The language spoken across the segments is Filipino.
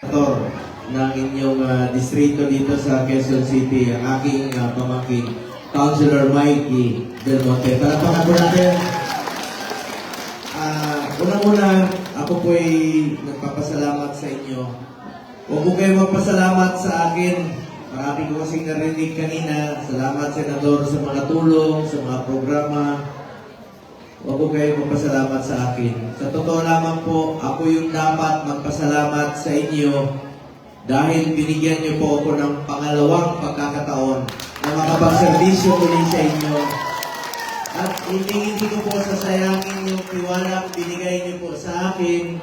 Senator ng inyong ah, distrito dito sa Quezon City, ang aking uh, pamangkin, Councilor Mikey Del Monte. Palakpakan po natin. Ah, Unang-una, ako po ay nagpapasalamat sa inyo. Huwag po kayo magpasalamat sa akin. Marami ko kasing narinig kanina. Salamat, Senador, sa mga tulong, sa mga programa. Huwag po kayo magpasalamat sa akin. Sa totoo lamang po, ako yung dapat magpasalamat sa inyo dahil binigyan niyo po ako ng pangalawang pagkakataon na makapagservisyo muli sa inyo. At hindi ko po sasayangin yung tiwalang binigay niyo po sa akin.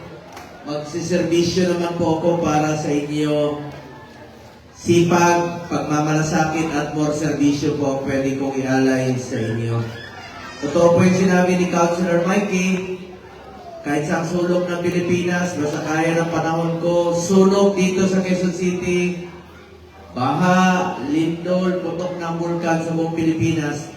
Magsiservisyo naman po ako para sa inyo. Sipag, pagmamalasakit at more servisyo po ang pwede kong ialay sa inyo. Totoo po yung sinabi ni Councilor Mikey, kahit sa sulok ng Pilipinas, basta kaya ng panahon ko, sulok dito sa Quezon City, baha, lindol, putok ng bulkan sa buong Pilipinas,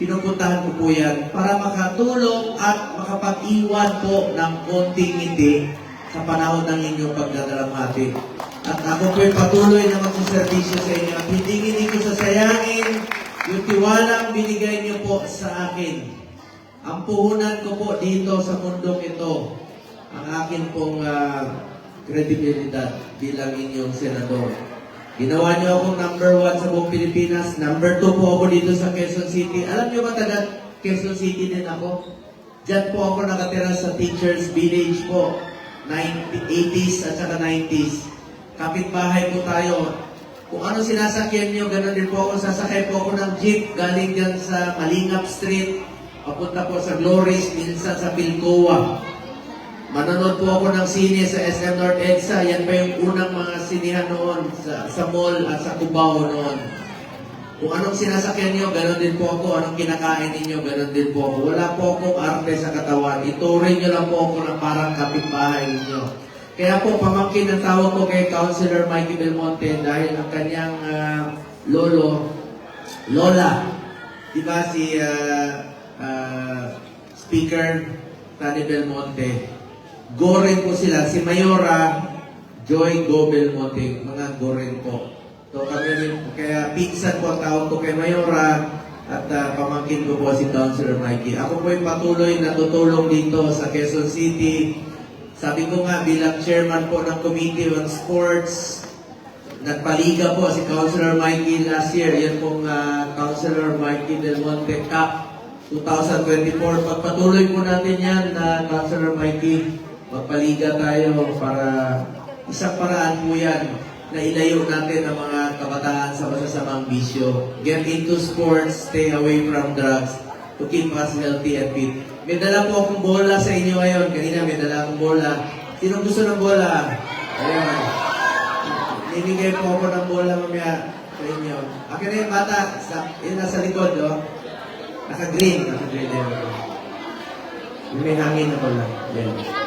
pinupuntahan ko po yan para makatulong at makapag-iwan po ng konting ngiti sa panahon ng inyong pagdadalamhati. At ako po'y patuloy na magsiservisyo sa inyo at hindi ko sasayangin yung tiwalang binigay niyo po sa akin. Ang puhunan ko po dito sa mundong ito, ang akin pong ah, kredibilidad bilang inyong senador. Ginawa niyo akong number one sa buong Pilipinas. Number two po ako dito sa Quezon City. Alam niyo ba taga Quezon City din ako? Diyan po ako nakatira sa Teachers Village po. 90, 80s at saka 90s. Kapitbahay po tayo. Kung ano sinasakyan niyo, ganun din po ako. Sasakay po ako ng jeep galing dyan sa Malingap Street. Papunta po sa Glories, minsan sa Pilcoa. Manonood po ako ng sine sa SM North EDSA. Yan pa yung unang mga sinihan noon sa, sa mall at sa Cubao noon. Kung anong sinasakyan niyo, gano'n din po ako. Anong kinakain ninyo, gano'n din po ako. Wala po akong arte sa katawan. Ituring niyo lang po ako ng parang kapitbahay ninyo. Kaya po, pamangkin ang tawag ko kay Councilor Mikey Belmonte dahil ang kanyang ah, lolo, lola, di ba si ah, ah, Speaker Tani Belmonte, Goren po sila. Si Mayora, Joy Go Belmonte, mga Goren po. So kami rin, kaya pinsan po ang tawag ko kay Mayora at ah, pamangkin ko po si Councilor Mikey. Ako po ay patuloy na tutulong dito sa Quezon City. Sabi ko nga bilang chairman po ng Committee on Sports, nagpaliga po si Councilor Mikey last year. Yan pong ah, Councilor Mikey Del Monte Cup 2024. Pagpatuloy po natin yan na Councilor Mikey, magpaliga tayo para isang paraan po yan na ilayo natin ang mga kabataan sa masasamang bisyo. Get into sports, stay away from drugs to keep us healthy and fit. May dala po akong bola sa inyo ngayon. Kanina may dala akong bola. Sino gusto ng bola? Ayun. Ninigay po ako ng bola mamaya sa inyo. Akin na yung bata. Sa, yun nasa likod, oh. Naka-green. Naka-green May hangin na bola. Yan.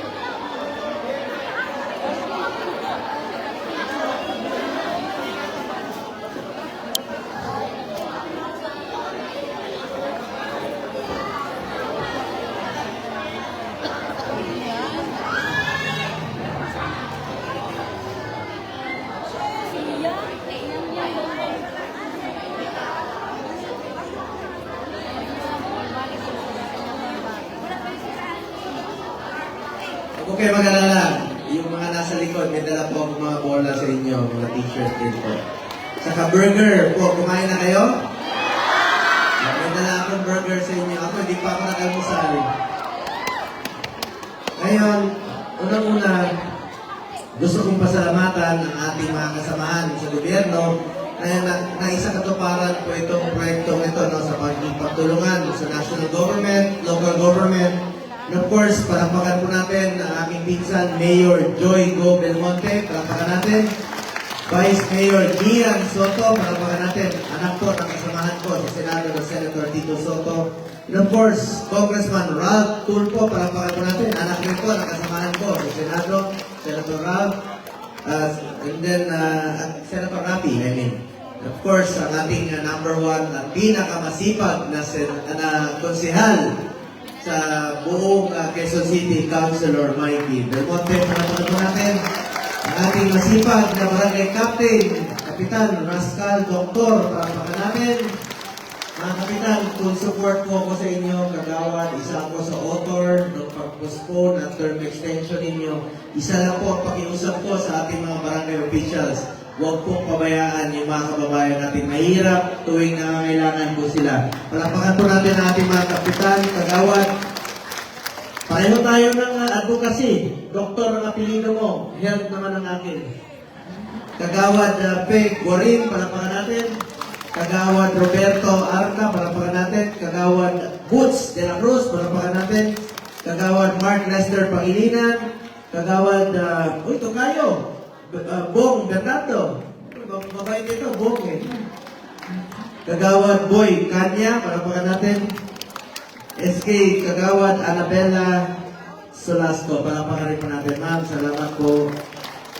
Huwag kayo mag-alala. Yung mga nasa likod, may dala po akong mga bola sa inyo, t-shirt din po. Saka burger po, kumain na kayo? Ah, May dala akong burger sa inyo. Ako, hindi pa ako nag-almusal. Ngayon, unang-una, gusto kong pasalamatan ang ating mga kasamahan sa gobyerno na, na, na isa katuparan po itong proyektong ito no, sa pagtulungan sa national government, local government, and of course, palakpakan po natin ang aking pinsan, Mayor Joy Go Belmonte, palakpakan natin. Vice Mayor Gian Soto, palakpakan natin. Anak po ng kasamahan ko sa Senado na Senator Tito Soto. And of course, Congressman Ralph Tulfo, palakpakan po natin. Anak rin po ng kasamahan ko sa Senado, Senator Ralph. Uh, and then, uh, Senator Rapi, I mean. Of course, ang ating uh, number one at pinakamasipag na, sen- na konsehal sa buong uh, Quezon City, Councilor Mikey Belmonte. Palakpakan po natin. Ang ating masipag na barangay captain, Kapitan Rascal Doktor, palakpakan natin. Mga kapitan, kung support po ako sa inyo, kagawad, isa ako sa author ng pag-postpone at term extension ninyo. Isa lang po ang pakiusap ko sa ating mga barangay officials. Huwag pong pabayaan yung mga kababayan natin. Mahirap tuwing nangangailangan po sila. Palakpakan po natin ang ating mga kapitan, kagawad. Pareho tayo ng uh, advocacy. Doktor ang apelido mo. Health naman ang akin. Kagawad uh, Peg Guarin, palakpakan natin. Kagawad Roberto Arca, palakpakan natin. Kagawad Boots de la Cruz, palakpakan natin. Kagawad Mark Lester Pangilinan. Kagawad, uh, uy, Tokayo. B- uh, Bong Bernardo. Mab- Mabait ito, Bong eh. Kagawad Boy Kanya, palakpakan natin. SK Kagawad Annabella Solasco, palakpakan rin po natin, ma'am. Salamat po.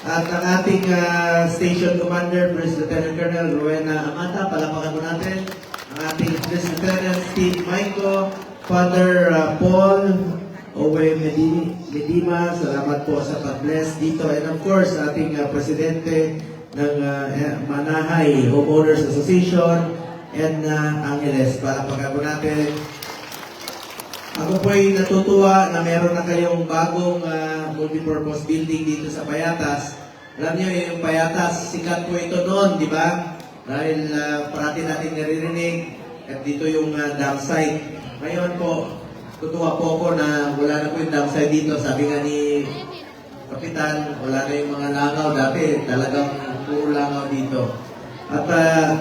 At ang ating ah, station commander, First Lieutenant Colonel Rowena Amata, palakpakan po natin. Ang ating First Lieutenant Steve Maiko, Father ah, Paul Owe Medi- Medima, salamat po sa pag-bless dito. And of course, ating ah, presidente ng eh, Manahay Homeowners Association and ah, Angeles, palakpakan po natin. Ako po ay natutuwa na meron na kayong bagong ah, multipurpose building dito sa Payatas. Alam niyo, yung Payatas, sikat po ito noon, di ba? Dahil ah, parati natin naririnig at dito yung uh, dam site. Ngayon po, tutuwa po ako na wala na po yung dam site dito. Sabi nga ni Kapitan, wala na yung mga langaw dati. Talagang puro langaw dito. At ah,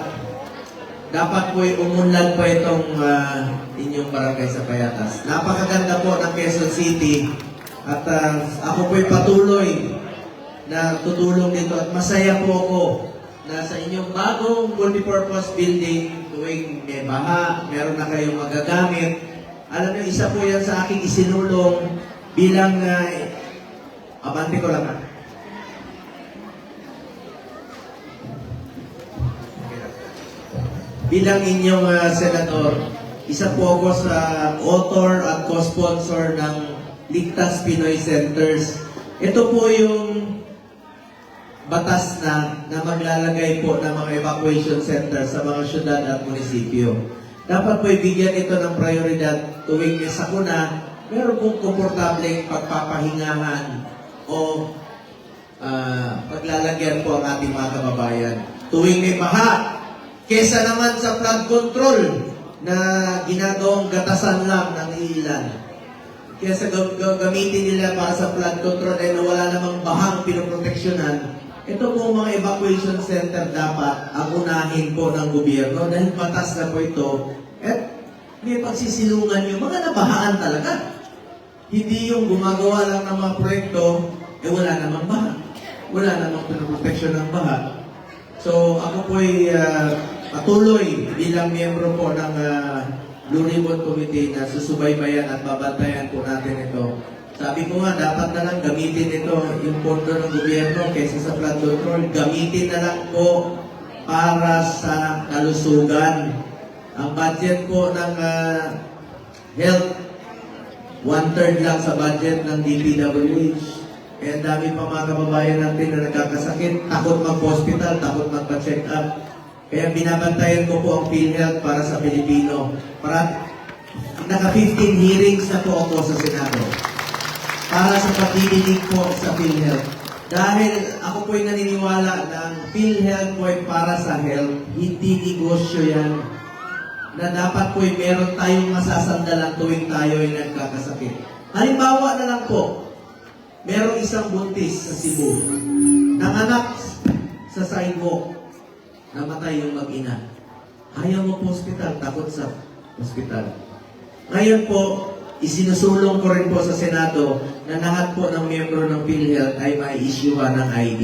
dapat po umunlad pa itong ah, inyong barangay sa Payatas. Napakaganda po ng Quezon City at ah, ako po'y patuloy na tutulong dito at masaya po ako na sa inyong bagong multipurpose building tuwing may baha, meron na kayong magagamit. Alam niyo, isa po yan sa aking isinulong bilang uh, abante ko lang ah. bilang inyong ah, senador, isa po ako sa author at co-sponsor ng Ligtas Pinoy Centers. Ito po yung batas na na maglalagay po ng mga evacuation centers sa mga syudad at munisipyo. Dapat po ibigyan ito ng prioridad tuwing may sakuna, meron pong komportableng pagpapahingahan o ah, paglalagyan po ang ating mga kababayan. Tuwing may baha, kesa naman sa flood control na ginagawang gatasan lang ng ilan. Kesa ga- ga- gamitin nila para sa flood control ay na wala namang bahang pinoproteksyonan, ito po mga evacuation center dapat ang unahin po ng gobyerno dahil batas na po ito at may pagsisilungan yung mga nabahaan talaga. Hindi yung gumagawa lang ng mga proyekto, eh wala namang baha. Wala namang pinoproteksyon ng baha. So ako po'y ah, patuloy bilang miyembro po ng ah, Blue Ribbon Committee na susubaybayan at babantayan po natin ito. Sabi ko nga, dapat na lang gamitin ito yung pondo ng gobyerno kaysa sa flood control. Gamitin na lang po para sa kalusugan. Ang budget po ng ah, health, one-third lang sa budget ng DPWH. Eh, ang dami pa mga kababayan natin na nagkakasakit, takot mag-hospital, takot magpa-check up. Kaya binabantayan ko po ang PhilHealth para sa Pilipino. Para naka-15 hearings na po ako sa Senado para sa pagdidinig po sa PhilHealth. Dahil ako po'y naniniwala na PhilHealth po ay para sa health, hindi negosyo yan. Na dapat po'y meron tayong masasandalan tuwing tayo ay nagkakasakit. Halimbawa na lang po, merong isang buntis sa Cebu, nanganak sa sidewalk, namatay yung mag-ina. Ayaw mo po hospital, takot sa hospital. Ngayon po, isinusulong ko rin po sa Senado na lahat po ng miyembro ng PhilHealth ay may isyuhan ng ID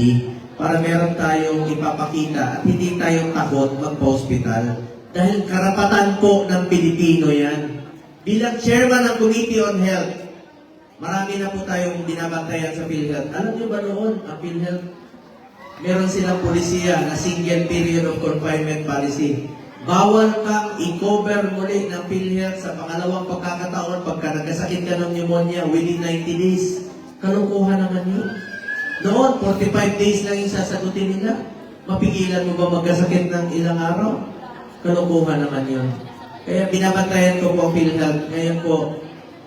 para meron tayong ipapakita at hindi tayong takot magpa-hospital dahil karapatan po ng Pilipino yan. Bilang chairman ng Committee on Health, marami na po tayong binabantayan sa PhilHealth. Alam niyo ba noon, ang PhilHealth, meron silang polisiya na single period of confinement policy. Bawal kang i-cover muli ng PhilHealth sa pangalawang pagkakataon pagka nagkasakit ka ng pneumonia within 90 days. Kalukuhan naman yun. Noon, 45 days lang yung sasagutin nila. Mapigilan mo ba magkasakit ng ilang araw? Kalukuhan naman yun. Kaya binabantayan ko po ang PhilHealth. Ngayon po,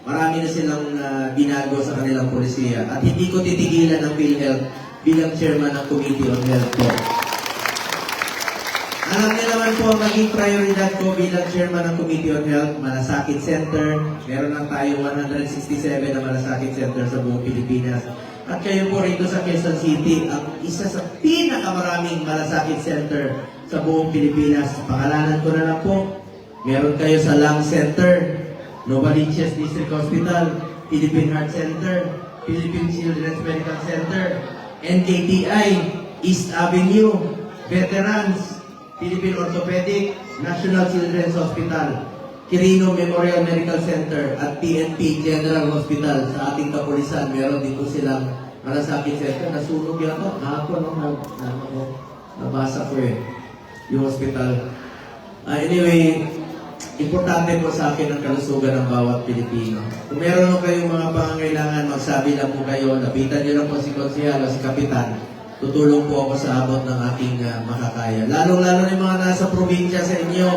marami na silang ah, binago sa kanilang polisiya. At hindi ko titigilan ang PhilHealth bilang chairman ng Committee on Health po. Alam niyo naman po, ang naging prioridad ko bilang chairman ng Committee on Health, Malasakit Center. Meron lang tayo 167 na Malasakit Center sa buong Pilipinas. At kayo po rito sa Quezon City, ang isa sa pinakamaraming Malasakit Center sa buong Pilipinas. Pangalanan ko na lang po, meron kayo sa Lung Center, Novaliches District Hospital, Philippine Heart Center, Philippine Children's Medical Center, NKTI, East Avenue, Veterans, Philippine Orthopedic, National Children's Hospital, Quirino Memorial Medical Center, at PNP General Hospital sa ating kapulisan. Meron din po silang malasakit center. Nasunog yata. Kahapon, no? Na, na, na, nabasa ko eh. Yung hospital. Ah, anyway, importante po sa akin ang kalusugan ng bawat Pilipino. Kung meron kayong mga pangangailangan, magsabi lang po kayo, lapitan niyo lang po si Konsehal o si Kapitan. Tutulong po ako sa abot ng aking ah, makakaya. Lalong-lalo na yung mga nasa probinsya sa inyo,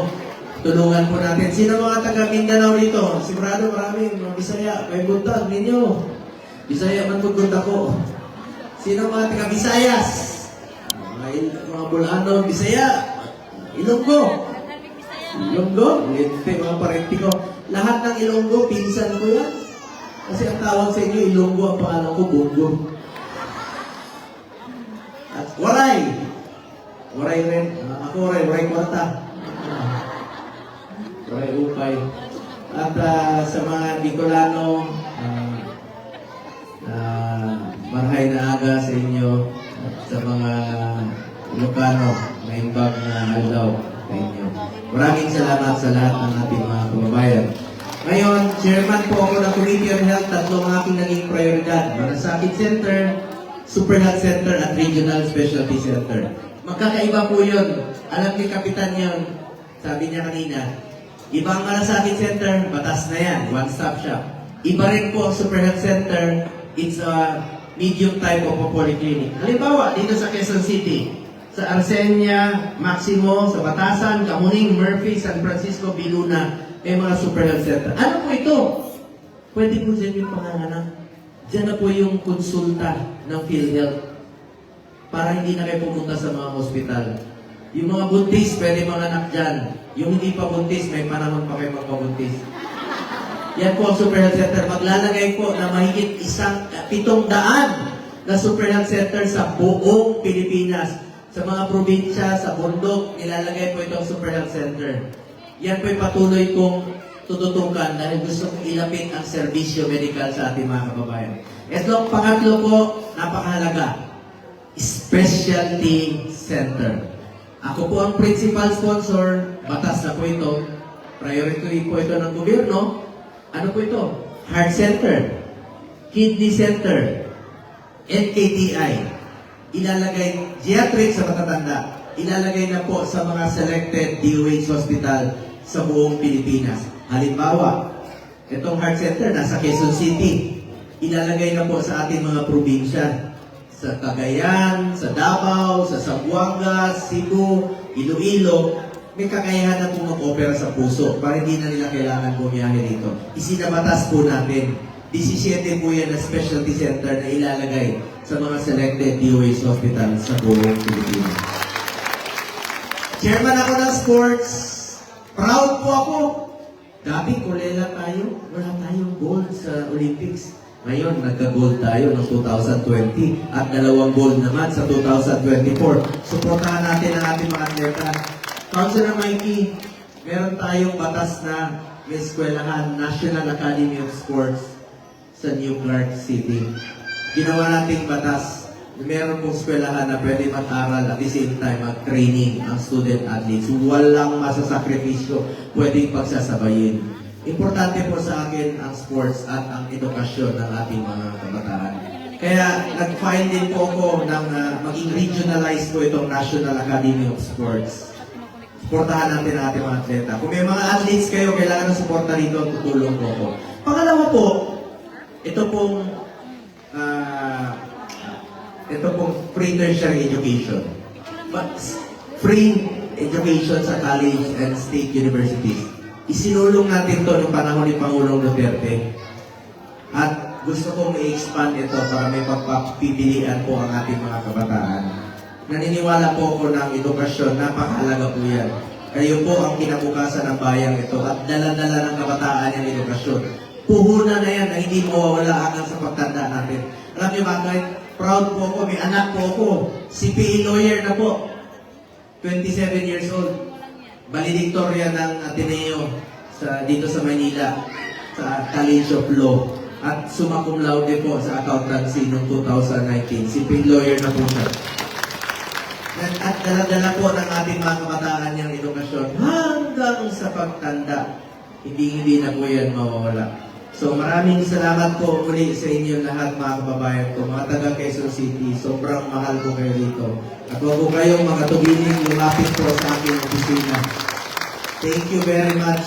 tulungan po natin. Sino mga taga Mindanao dito? Sigurado marami, mga Bisaya, may buntag ninyo. Bisaya man po bunta ko. Sino mga taga Visayas? Mga, mga Bulano, Bisaya, Ilonggo. Ilonggo, Lente, mga parenti ko. Lahat ng Ilonggo, pinsan ko yan. Kasi ang tawag sa inyo, Ilonggo, ang pangalan ko, Bongo. At Waray. Waray rin. Ah, ako Waray, Waray Kwarta. Waray Upay. At ah, sa mga Bicolano, ah, ah, marhay na aga sa inyo. At sa mga Ilocano, may imbag na aldaw. Maraming salamat sa lahat ng ating mga kababayan. Ngayon, chairman po ako ng Committee on Health, tatlong aking naging prioridad. Malasakit Center, Super Health Center, at Regional Specialty Center. Magkakaiba po yun. Alam ni Kapitan yun. Sabi niya kanina, iba ang Malasakit Center, batas na yan, one-stop shop. Iba rin po ang Super Health Center, it's a medium type of a polyclinic. Halimbawa, dito sa Quezon City, sa Arsenia, Maximo, sa Batasan, Kamuning, Murphy, San Francisco, Biluna, may mga super health center. Ano po ito? Pwede po dyan yung panganganak. Diyan na po yung konsulta ng PhilHealth para hindi na kayo pumunta sa mga hospital. Yung mga buntis, pwede manganak dyan. Yung hindi pa buntis, may panahon pa kayo magpabuntis. Yan po ang Super Health Center. Maglalagay po na mahigit isang, pitong daan na Super Health Center sa buong Pilipinas. Sa mga probinsya, sa bundok, nilalagay po itong Super Health Center. Yan po'y patuloy kong tututukan dahil gusto kong ilapit ang serbisyo medical sa ating mga kababayan. Ito, pangatlo po, napakahalaga. Specialty Center. Ako po ang principal sponsor, batas na po ito. Priority po ito ng gobyerno. Ano po ito? Heart Center, Kidney Center, NKTI. Ilalagay geriatric sa matatanda. Ilalagay na po sa mga selected DOH hospital sa buong Pilipinas. Halimbawa, itong heart center nasa Quezon City. Ilalagay na po sa ating mga probinsya. Sa Cagayan, sa Davao, sa Zamboanga, Cebu, Iloilo, may kakayahan na po mag-opera sa puso para hindi na nila kailangan bumiyahe dito. Isinabatas po natin. 17 po yan na specialty center na ilalagay sa mga selected DOH hospital sa buong Pilipinas. Chairman ako ng sports. Proud po ako. Dati kulela tayo. Wala tayong gold sa Olympics. Ngayon, nagka-gold tayo ng 2020 at dalawang gold naman sa 2024. Suportahan natin ang ating mga atleta. Councilor Mikey, meron tayong batas na may eskwelahan National Academy of Sports sa New Clark City. Ginawa nating batas meron pong eskwelahan na pwede mag-aral at the same time mag-training ang student athletes. Walang masasakripisyo pwedeng pagsasabayin. Importante po sa akin ang sports at ang edukasyon ng ating mga kabataan. Kaya nag-file din po ako ng ah, maging regionalized po itong National Academy of Sports. Suportahan natin ang ating mga atleta. Kung may mga athletes kayo, kailangan ng suporta rito, tutulong po ako. Pangalawa po, ito pong ito pong free tertiary education. But free education sa college and state universities. Isinulong natin to noong panahon ni Pangulong Duterte. At gusto kong i-expand ito para may pagpapipilian po ang ating mga kabataan. Naniniwala po ako ng edukasyon, napakahalaga po yan. Kayo po ang kinabukasan ng bayang ito at dala-dala ng kabataan yung edukasyon. Puhunan na yan na hindi mawawala hanggang sa pagtanda natin. Alam niyo? Proud po ako, may anak po ako. CPE lawyer na po. 27 years old. Valedictorian ng Ateneo sa, dito sa Manila sa College of Law at summa cum laude po sa accountancy noong 2019. Si Ping lawyer na po siya. At, at dala-dala po ng ating mga kabataan yung edukasyon hanggang sa pagtanda. Hindi hindi na po yan mawawala. So maraming salamat po muli sa inyo lahat mga kababayan ko, mga taga Quezon City. Sobrang mahal ko kayo dito. At huwag po kayong mga tubiling lumapit po sa aking opisina. Thank you very much.